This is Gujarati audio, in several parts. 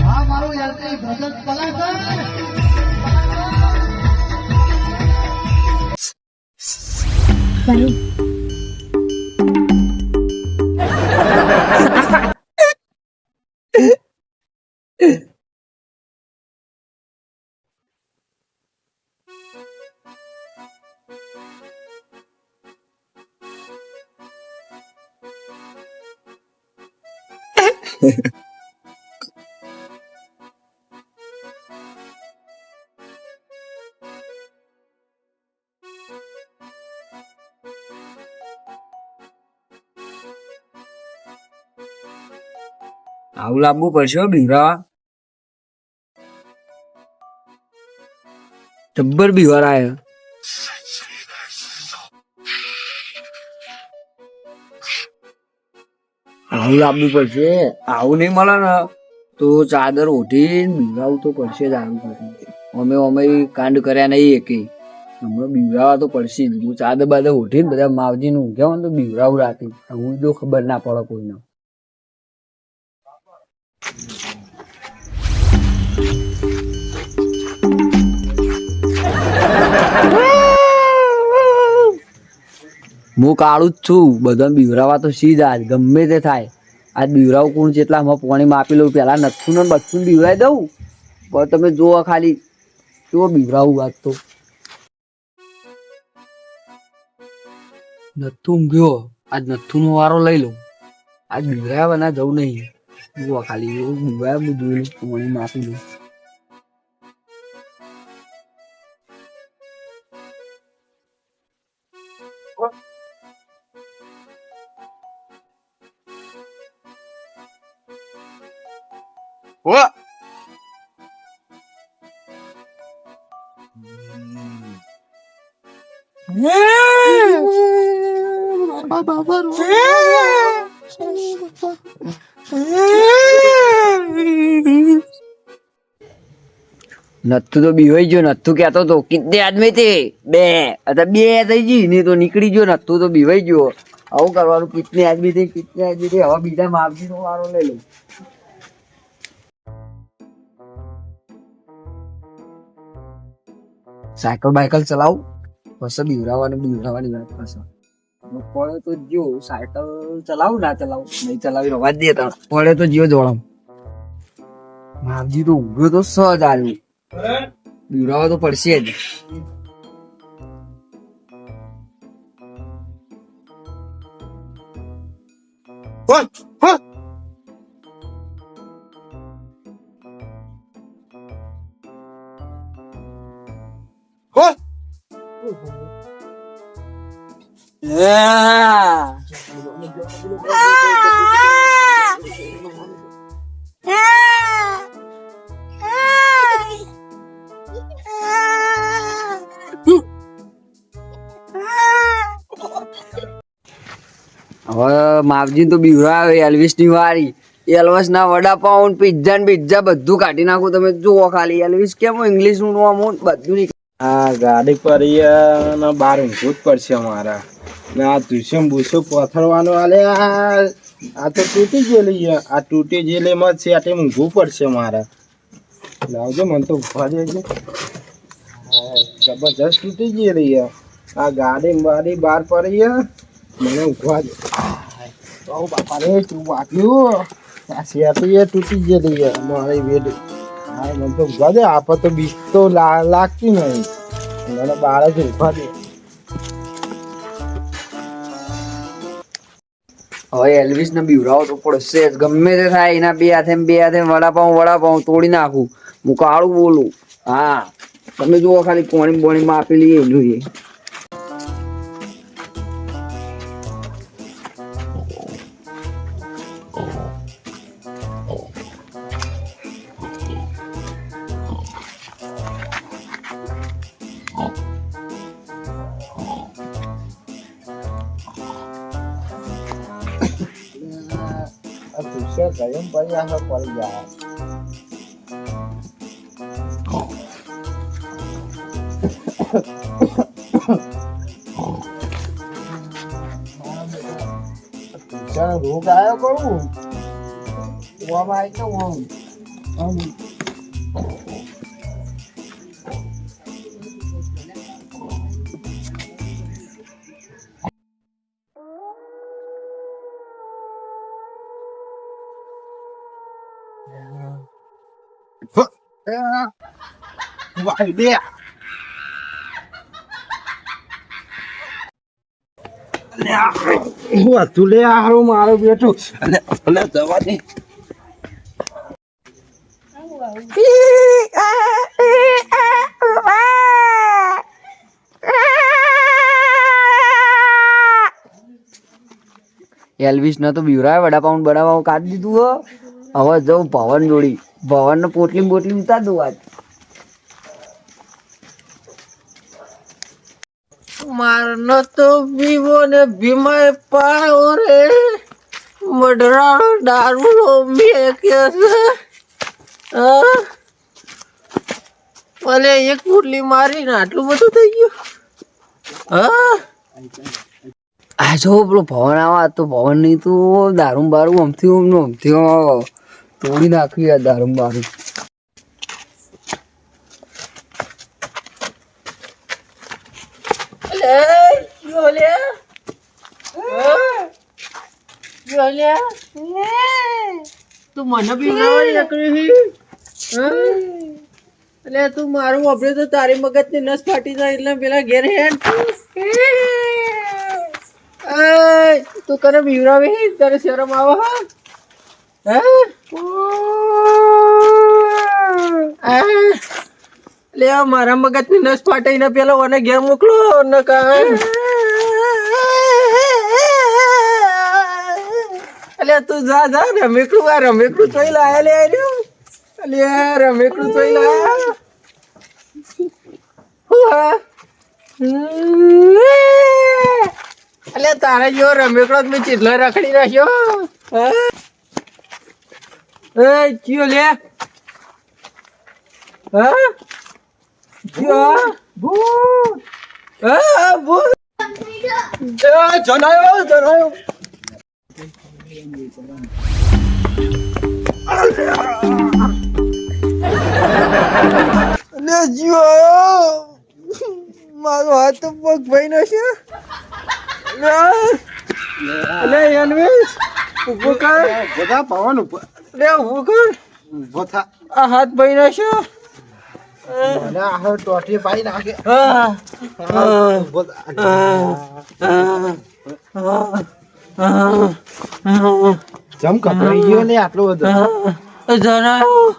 હા મારું યાત્રી ભજન કલા છે? ભાઈ આવું લાવવું પડશે હો બીવરાવા જબ્બર બીવાર આયો આવું લાવવું પડશે. આવું નહીં મળે ને, તો ચાદર ઓઢીને બીવરાવું તો પડશે જ આવું પડશે અમે અમે કાંડ કર્યા નહીં એકે. હમણાં બીવરાવા તો પડશે જ. હું ચાદર બાદર ઓઢીને બધા માવજીને ઊંઘ્યા હોય તો બીવરાવું રાખે હું તો ખબર ના પડે કોઈને. હું કાળું જ છું. બધા બીવરાવા તો સીધા જ, ગમે તે થાય. આજ બીવરાવું કોણ જેટલા હું પાણી માપી લઉં. પેલા નથું ને બચ્ચું બીવરાઈ દઉં. પણ તમે જુઓ ખાલી, કેવો બીવરાવું આજ તો. નથું ઊંઘ્યો આજ નથું નો વારો લઈ લઉં. આજ બીવરાયા ના જવું નહીં. જુઓ ખાલી, એવું બીવરાયા હું જોઈ લઉં પાણી માપી લઉં. નથું તો બીવાઈ ગયો નથું કહેતો તો. કિતને આદમી તે? બે. અથવા બે થઈ ગઈ, ને તો નીકળી ગયો, નથું તો બીવાઈ ગયો આવું કરવાનું, કિતને આદમી થઈ કિતને આદમી થઈ હવે બીજા માવજી નો વારો લઈ લઉં. સાયકલ બાયકલ ચલાવું? પછી બીવરાવાની બીવરાવાની વાત પછી પડે તો જો સાયકલ ચલાવું ના ચલાવું, નહીં ચલાવી રવા દે તાણ. પડે તો જીઓ જોડમ માવજી તો ઊભો તો સહજ આવ્યું. બીવરાવા તો પડશે જ. હવે માવજી તો બીવરાવે એલવિસની વારી. એલવિસ ના વડાપાઉં પિઝા ને પિઝા બધું કાઢી નાખું. તમે જુઓ ખાલી એલવિસ કેમ ઇંગ્લિશનું બધું આ ગાડી પર બાર ઊંઘવું જ પડશે અમારા. આ તુસમ બુસો પથરવાનો આલે આ આ તો તૂટી ગયેલી આ તૂટી ગયેલી માં છે આટલે ઊંઘવું પડશે મારે. લાવજો મને તો ઊભા દેજો. જબરજસ્ત તૂટી ગયેલી આ ગાડી બાડી બહાર પડી મને ઊભા દે. તો બાપા રે તું વાગ્યું. આ શેતી એ તૂટી ગયેલી મારી વેડી. હા, મને તો ઊભા દે. આપે તો બીક તો લાગતી નહીં. મને બાર ઊભા દે. હવે એલવિસ ને બીવરાવો તો પડશે ગમે તે થાય, એના બે હાથે બે હાથે વડાપાઉં વડાપાઉં તોડી નાખું. હું કાળું બોલું. હા. તમે જુઓ ખાલી પોણી બોણી માં આપેલી એ જોઈએ આ ગયું પછી આપણે પડી જાય રોગ આવ્યો કરું ઓમ આવી તો ઓમ બે હું હતું લે હારું મારું બેઠું અને અને જવા દે એલવિસ ને તો બીવરાય વડાપાઉન બનાવવા કાઢી દીધું હવે જવું પવન જોડી. ભવન ને પોટલી બોટલી ઉતાર દઉં આજ મારનો તો બીવો ને ભીમાય પાયો રે મઢરાળો દારૂલો મે કે ભલે એક પુટલી મારીને આટલું બધું થઈ ગયું હા આ જો પેલો ભવન આવા તો ભવનની તો દારૂ બારું અમથી અમથી તોડી નાખ્યું યાર દારૂ? યોલ્યા તું મને બીવડાવવાની નકરી એટલે તું મારું વાપરે તો તારી મગજની નસ ફાટી જાય એટલે પેલા ઘેર હેન્ડ તું કરે બીવડાવે તારે શરમ આવે હા હે? આ, લે મારા મગજની નસ ફાટીને પેલો મને ઘેર મોકલો ન કા અલે, તું જા જા, રમેકડું, આ રમેકડું ચોઈ લાયા લે આર્યું અલે રમેકડું ચોઈ લાયા. હું આ? અલે, તારા જેવો રમેકડો મેં ચીટલો રખડી રાખ્યો. એ કયો લે. હા? ભૂત ભૂત એ જણાયો જણાયો લે જીવો મારો હાથ પગ ભાઈ નો છે લે યાનવેશ ઊભો કર. બધા પવન ઉપર. લે ઊભો કર. ઊભો થા. આ હાથ ભાઈ નો છે. ટોટી પાઈ નાખે. હા ઊભો થા. જમ કપડાઈ ગયો ને આટલો બધો. જણાયો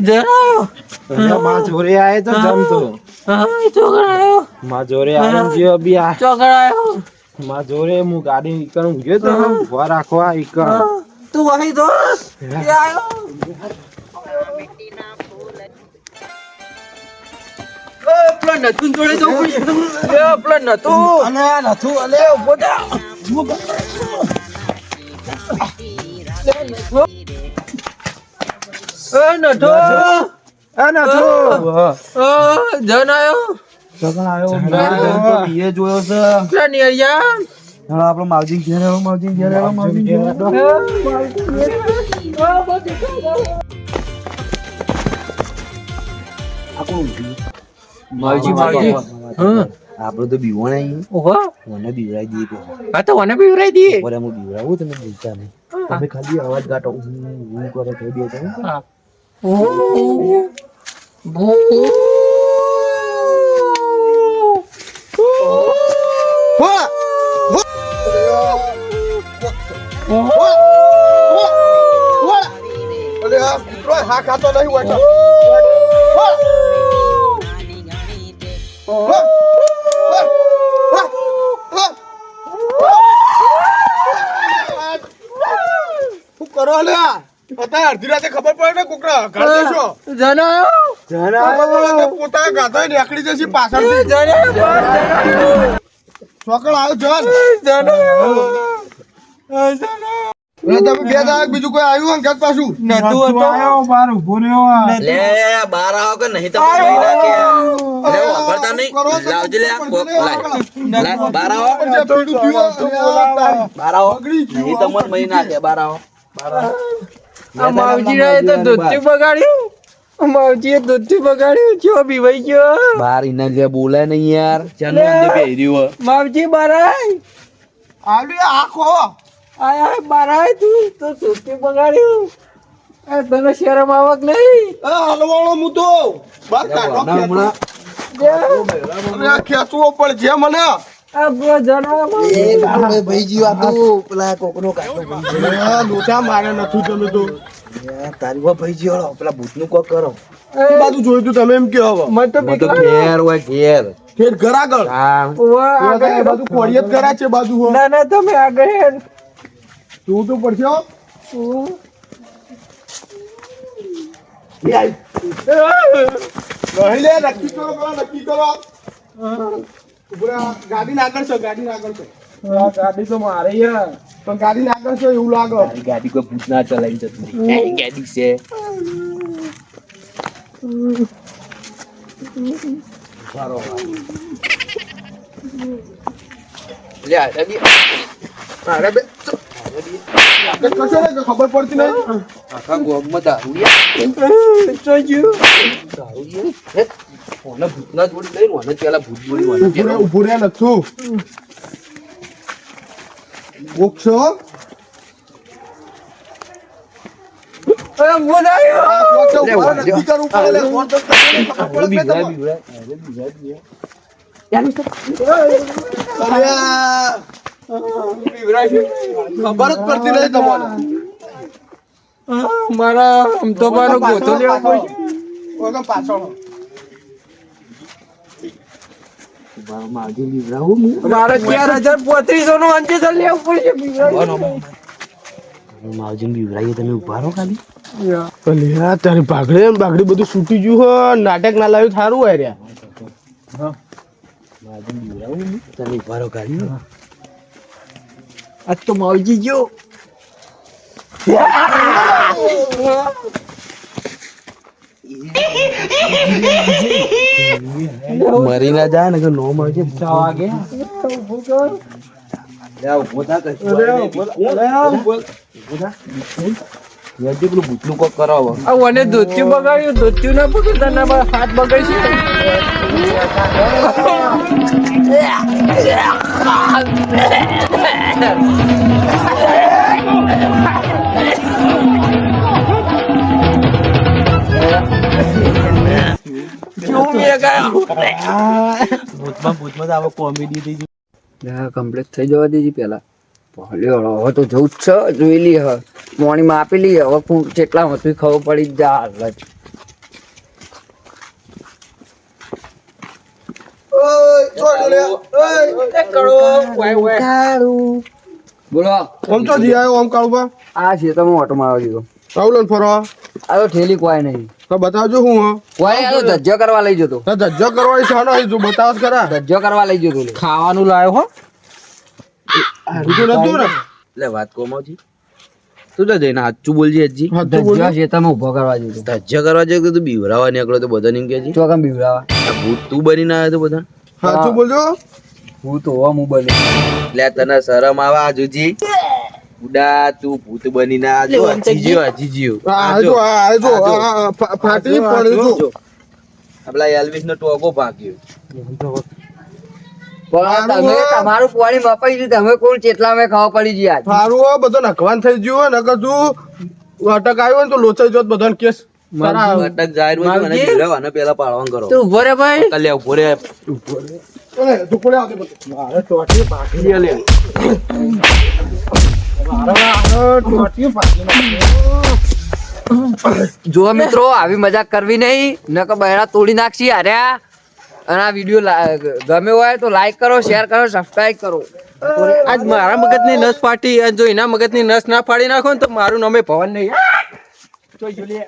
જણાયો માં જોડે આયો તો જમ તો. ચોકડાયો માં જોડે આયો ને બી આ. ચોકડાયો માં જોડે હું ગાડી ઈકણ ગયો તો ઊભા રાખવા ઈકણ. તું અહીં તો. આયો. પેલા નથુન જોડે જવું પડશે. એ, પેલા નથુ. અને નથું અલે ઊભો થા. એ, નઠો આ નથું. એ, જન આયો. જગન આવ્યો બીએ જોયો છે. પેલા નિયરિયા. આપણો માવજી ઘેર આવ્યો માવજી ઘેર આવ્યો માવજી ઘેર આવ્યો. માવજી માવજી આપણે તો બીવો નહીં ઓહો મને બીવરાઈ દઈએ તો આ તો મને બીવરાઈ દઈએ બરે હું બીવરાવું તમે બોલતા નહીં તમે ખાલી અવાજ ગાટો હું હું કરો તો દે તો હા ખાતો નહીં હોય શું કરો લ્યા અત્યારે અડધી રાતે ખબર પડે ને કુકરા ઘર દેશો. જણાયો પોતા ગાધા નીકળી જશે પાછળ જણાયો ચોકડ આવ્યો જન. જણાયો તમે બે દાગ બીજું કોઈ આવ્યું અંગત પાછું? નતું હતો. બાર ઊભો રહ્યો લે બાર આવો કે નહીં તમે? કહી નાખ્યા લે વાપરતા નહીં. લાવજે લે કોક લાય. લાય બાર આવો. પીડું થયું અરે બાર આવો. નહીં તો મત મહિના બાર આવો. આ માવજી તો દૂધથી બગાડ્યું. માવજીએ દૂધથી બગાડ્યું. ચો બીવાઈ ગયો. બાર ઇના જે બોલાય નહીં યાર. ચાલો અંદર માવજી બારાય આખો આય બારાય તું તો દૂધથી બગાડ્યું. એ તને શરમ આવક નહીં? એ હલવાણો હું તો. બસ કાઢો હમણાં. અરે આ ખેંચવો પડશે મને. આ બો જણાવો ભાઈજી આ તો પેલા કોકનો કાકો અરે લોચા મારે નથી તમે તારી વા ભાઈજી વાળો પેલા ભૂતનું કોક કરો. એ બાજુ જોયું તું તમે એમ કહો હવે મત તો મત તો બીક ઘેર. આગળ. બાજુ કોળિયત ઘરા છે બાજુ. ના ના તમે આગળ જોવું તો પડશો? હો. ઓવા. લે નક્કી કરો નક્કી કરો. ગાડી આગળ છે ગાડી આગળ છે. ગાડી તો મારે પણ ગાડી આગળ છે એવું લાગે. ગાડી કોઈ ભૂત ના ચલાવી જતું ગાડી છે? લે અરે બે કરશો ને ખબર પડતી નહીં આખા ગોમમાં દારૂડિયા જોયું દારૂડિયા ઓને ભૂતના જોડી લઈને ઓને પેલા ભૂત જોડી ઓને ઉભું ઉભું. ઊભો ખબર જ પડતી નહીં તમારે મારા તો મારો ગોતો લેવો પડશે પાછળનું માવજીને તમે ઊભા રહો ખાલી તારી ભાગડે બધું છૂટી ગયું હો નાટક ના લાવ્યું સારું હોય રહ્યા તમે ઊભા રહો ખાલી આજ તો માવજી ગયો મરી ના જાય ને કે નો મળશે વાગે ઊભો થા પેલું ભૂતનું કોક કરાવો આ મને દૂધથી બગાડ્યું દૂધથી ના પકડતા ના હાથ બગાડશે કમ્પ્લીટ થઈ જવા દેજી પેલા. ભલે હવે તો જવું જ છે, જોઈ લઈએ હવે. મોર્નિંગમાં આપી લઈએ, હવે કેટલા હતું ખબર પડી જા હાલ જ. બોલો. આમ તો જી આવ્યો આમ કાળુબા આ છે તમે ઓટો આ તો ઠેલી કોઈ નહીં. તો બતાવજો હું હો. કોઈ આ તો ધજ્જો કરવા લઈ જતો. તો ધજ્જો કરવા આવી તું બતાવ ખરા. ધજ્જો કરવા લઈ જતો ખાવાનું લાયો હો. બીજું નતું ને? એટલે વાત કોમાવજી તું તો જઈને બોલજે હજી. છે કરવા જતો ધજ્જા કરવા કે બીવરાવા નીકળ્યો તો એમ કે તો કેમ ભૂત તું બનીને આવ્યો તો બધા હાથું બોલજો. હું હોવા હું બને એટલે તને શરમ આવે આજુજી. ઉડા તું ભૂત બનીને આ જો હજી જ્યો હજી જ્યો આ આ જો. જો આ જો આ, આ, ફા- ફાટી પડે જો એલ્વિસ નો ટોકો ભાગ્યો પણ તમે તમારું પાણી મપાઈ ગયું તમે કોણ ચેટલા મેં ખાવા પડી ગયા સારું બધો નખવાન થઈ ગયું નકર તું અટક આવ્યો ને તો લોચાઈ જોત બધાને કેસ. અટક જાહેરમાં મને માવજી? પેલા પાળવાન કરો. તું ઊભો રે ભાઈ. કલ્યા ઊભો રે. ઓલે, તું કોને આવતી મારે ચોટી પાકી લે. મારે ચોટી પાકી જો મિત્રો આવી મજાક કરવી નહીં નકર બહેરા તોડી નાખશી હાર્યા અને આ વીડિયો ગમે હોય તો લાઈક કરો શેર કરો સબસ્ક્રાઈબ કરો આજ મારા મગજની નસ ફાટી અને જો એના મગજની નસ ના ફાડી નાખો ને તો મારું નામે પવન નહીં જોઈ જો લે.